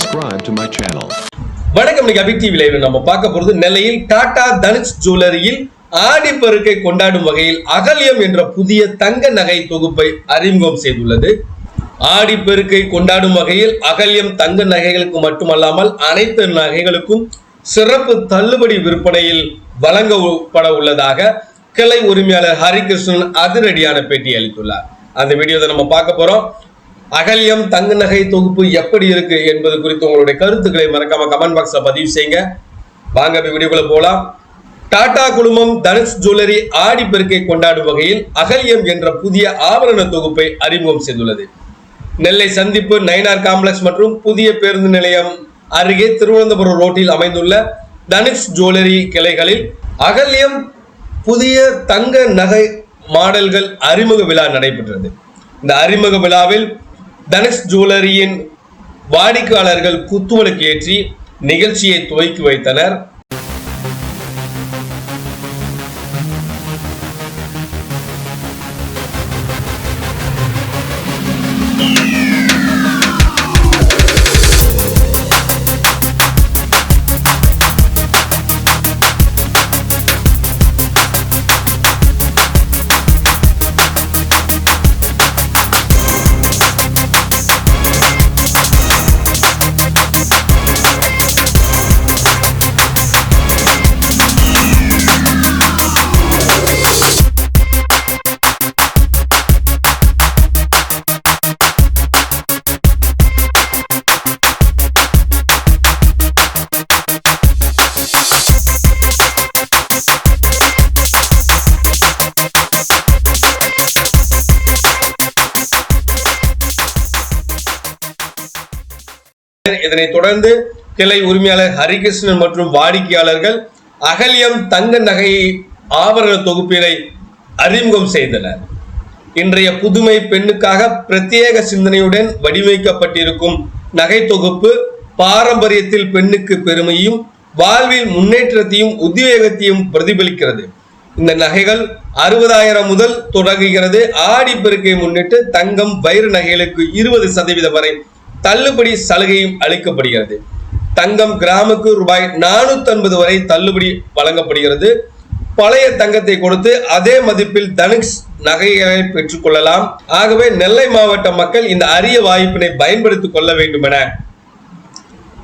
subscribe to my channel. வணக்கம் இன்னைக்கு அபிக் TV நம்ம பார்க்க போறது நெல்லையில் டாடா தனுஷ் ஜுவல்லரியில் ஆடி பெருக்கை கொண்டாடும் வகையில் அகல்யம் என்ற புதிய தங்க நகை தொகுப்பை அறிமுகம் செய்துள்ளது. ஆடி பெருக்கை கொண்டாடும் வகையில் அகல்யம் தங்க நகைகளுக்கு மட்டுமல்லாமல் அனைத்து நகைகளுக்கும் சிறப்பு தள்ளுபடி விற்பனையில் வழங்கப்பட உள்ளதாக கிளை உரிமையாளர் ஹரிகிருஷ்ணன் அதிரடியான பேட்டி அளித்துள்ளார். அந்த வீடியோவை நம்ம பார்க்க போறோம். அகல்யம் தங்க நகை தொகுப்பு எப்படி இருக்கு என்பது குறித்து உங்களுடைய கருத்துக்களை மறக்காம கமெண்ட் பாக்ஸ்ல பதிவு செய்யுங்க. வாங்க இப்ப வீடியோக்குள்ள போலாம். டாடா குழுமம் தனுஷ் ஜுவல்லரி ஆடி பெருக்கை கொண்டாடும் வகையில் அகல்யம் என்ற புதிய ஆபரண தொகுப்பை அறிமுகம் செய்துள்ளது. நெல்லை சந்திப்பு நைனார் காம்ப்ளெக்ஸ் மற்றும் புதிய பேருந்து நிலையம் அருகே திருவனந்தபுரம் ரோட்டில் அமைந்துள்ள தனுஷ் ஜுவல்லரி கிளைகளில் அகல்யம் புதிய தங்க நகை மாடல்கள் அறிமுக விழா நடைபெற்றது. இந்த அறிமுக விழாவில் தனுஷ் ஜுவல்லரியின் வாடிக்கையாளர்கள் குத்துவலுக்கு ஏற்றி நிகழ்ச்சியை துவக்கி வைத்தனர். இதனைத் தொடர்ந்து கிளை உரிமையாளர் ஹரிகிருஷ்ணன் மற்றும் வாடிக்கையாளர்கள் அகலியம் தங்க நகையை ஆபரண தொகுப்பினை அறிமுகம் செய்தனர். இன்றைய புதுமை பெண்ணுக்காக பிரத்யேக சிந்தனையுடன் வடிவமைக்கப்பட்டிருக்கும் நகை தொகுப்பு பாரம்பரியத்தில் பெண்ணுக்கு பெருமையும் வாழ்வில் முன்னேற்றத்தையும் உத்வேகத்தையும் பிரதிபலிக்கிறது. இந்த நகைகள் அறுபதாயிரம் முதல் தொடங்குகிறது. ஆடி பெருக்கை முன்னிட்டு தங்கம் வைர நகைகளுக்கு இருபது சதவீதம் வரை தள்ளுபடி சலுகையும் அளிக்கப்படுகிறது. தங்கம் கிராமுக்கு ரூபாய் நானூத்தி ஐம்பது வரை தள்ளுபடி வழங்கப்படுகிறது. பழைய தங்கத்தை கொடுத்து அதே மதிப்பில் தனுஷ் நகைகளை பெற்றுக்கொள்ளலாம் ஆகவே நெல்லை மாவட்ட மக்கள் இந்த அரிய வாய்ப்பினை பயன்படுத்திக் கொள்ள வேண்டும் என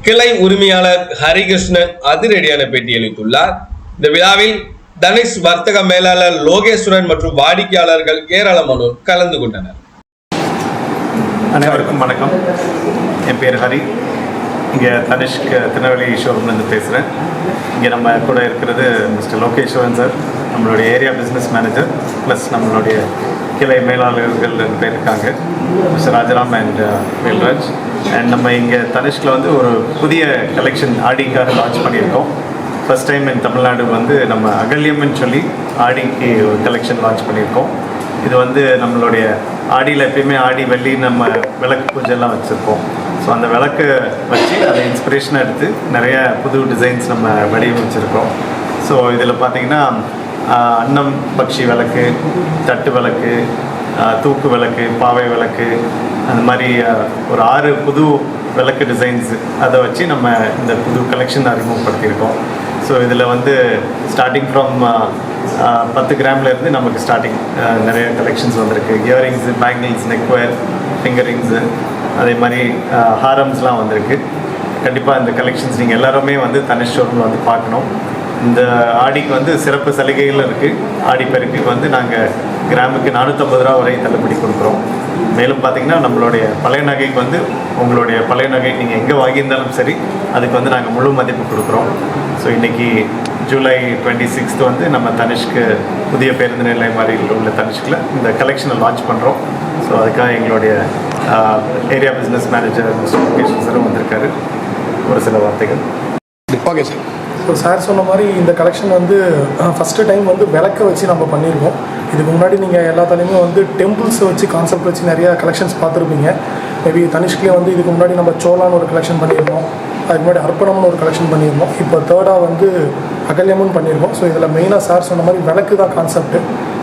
கிளை உரிமையாளர் ஹரிகிருஷ்ணன் அதிரடியான பேட்டி அளித்துள்ளார். இந்த விழாவில் தனுஷ் வர்த்தக மேலாளர் லோகேஸ்வரன் மற்றும் வாடிக்கையாளர்கள் ஏராளமானோர் கலந்து கொண்டனர். அனைவருக்கும் வணக்கம். என் பேர் ஹரி. இங்கே தனிஷ்க் திருநெல்வேலி ஷோரூம்லேருந்து பேசுகிறேன் இங்கே நம்ம கூட இருக்கிறது மிஸ்டர் லோகேஸ்வரன் சார் நம்மளுடைய ஏரியா பிஸ்னஸ் மேனேஜர் ப்ளஸ் நம்மளுடைய கிளை மேலாளர்கள் ரெண்டு பேர் இருக்காங்க. Mister Rajaram and uh, Velraj. And நம்ம இங்கே தனிஷ்கில் வந்து ஒரு புதிய கலெக்ஷன் ஆடிக்காக லான்ச் பண்ணியிருக்கோம். ஃபஸ்ட் டைம் இன் தமிழ்நாடு வந்து நம்ம அகல்யம்னு சொல்லி ஆடிக்கு ஒரு கலெக்ஷன் லான்ச் பண்ணியிருக்கோம். இது வந்து நம்மளுடைய ஆடியில் எப்பயுமே ஆடி வெள்ளி நம்ம விளக்கு பூஜைலாம் வச்சுருப்போம் ஸோ அந்த விளக்கு வச்சு அதை இன்ஸ்பிரேஷனாக எடுத்து நிறைய புது டிசைன்ஸ் நம்ம வடிவமைச்சிருக்கோம். ஸோ இதில் பார்த்தீங்கன்னா அன்னம் பக்ஷி விளக்கு தட்டு விளக்கு தூக்கு விளக்கு பாவை விளக்கு அந்த மாதிரி ஒரு ஆறு புது விளக்கு டிசைன்ஸ் அதை வச்சு நம்ம இந்த புது கலெக்ஷன் அறிமுகப்படுத்தியிருக்கோம். ஸோ இதில் வந்து ஸ்டார்டிங் ஃப்ரம் பத்து கிராம்லேருந்து நமக்கு ஸ்டார்டிங் நிறைய கலெக்ஷன்ஸ் வந்திருக்கு. இயரிங்ஸு பேங்கிள்ஸ் நெக்வயர் ஃபிங்கரிங்ஸு அதே மாதிரி ஹாரம்ஸ்லாம் வந்திருக்கு. கண்டிப்பாக இந்த கலெக்ஷன்ஸ் நீங்கள் எல்லாருமே வந்து தனிஷ் ஷோரூமில் வந்து பார்க்கணும். இந்த ஆடிக்கு வந்து சிறப்பு சலுகைகள் இருக்குது ஆடி பெருக்குக்கு வந்து நாங்கள் கிராமுக்கு நானூற்றம்பது ரூபா வரை தள்ளுபடி கொடுக்குறோம். மேலும் பார்த்தீங்கன்னா நம்மளுடைய பழைய நகைக்கு வந்து உங்களுடைய பழைய நகை நீங்கள் எங்கே வாங்கியிருந்தாலும் சரி அதுக்கு வந்து நாங்கள் முழு மதிப்பு கொடுக்குறோம். ஸோ இன்றைக்கி ஜூலை டுவெண்ட்டி சிக்ஸ்த் வந்து நம்ம தனிஷ்க்கு புதிய பேருந்து நிலையம் மாதிரி உள்ள தனிஷ்கில் இந்த கலெக்ஷனை லான்ச் பண்ணுறோம் ஸோ அதுக்காக எங்களுடைய area business manager mister Mukesh சாரும் வந்திருக்காரு. ஒரு சில வார்த்தைகள். Okay sir. ஸோ சார் சொன்ன மாதிரி இந்த கலெக்ஷன் வந்து ஃபஸ்ட்டு டைம் வந்து விளக்க வச்சு நம்ம பண்ணியிருக்கோம் இதுக்கு முன்னாடி நீங்கள் எல்லாத்துலேயுமே வந்து டெம்பிள்ஸை வச்சு கான்செப்ட் வச்சு நிறைய கலெக்ஷன்ஸ் பார்த்துருப்பீங்க. மேபி தனிஷ்க்லேயே வந்து இதுக்கு முன்னாடி நம்ம சோலான்னு ஒரு கலெக்ஷன் பண்ணியிருந்தோம். அதுக்கு முன்னாடி அர்ப்பணம்னு ஒரு கலெக்ஷன் பண்ணியிருந்தோம். இப்போ தேர்டாக வந்து அகல்யமும் பண்ணியிருக்கோம். ஸோ இதில் மெயினாக சார் சொன்ன மாதிரி விளக்கு தான் கான்செப்ட்டு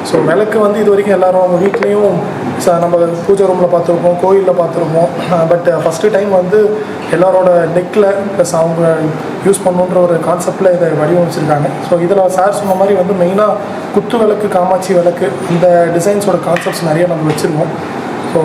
ஸோ விளக்கு வந்து இது வரைக்கும் எல்லாரும் அவங்க வீட்லேயும் ச நம்ம பூஜை ரூமில் பார்த்துருப்போம் கோயிலில் பார்த்துருப்போம். பட் ஃபஸ்ட்டு டைம் வந்து எல்லாரோட நெக்கில் ப்ளஸ் அவங்க யூஸ் பண்ணுன்ற ஒரு கான்செப்டில் இதை வடிவமைச்சிருக்காங்க. ஸோ இதில் சார் சொன்ன மாதிரி வந்து மெயினாக குத்து விளக்கு காமாட்சி விளக்கு இந்த டிசைன்ஸோட கான்செப்ட்ஸ் நிறைய நம்ம வச்சுருக்கோம். ஸோ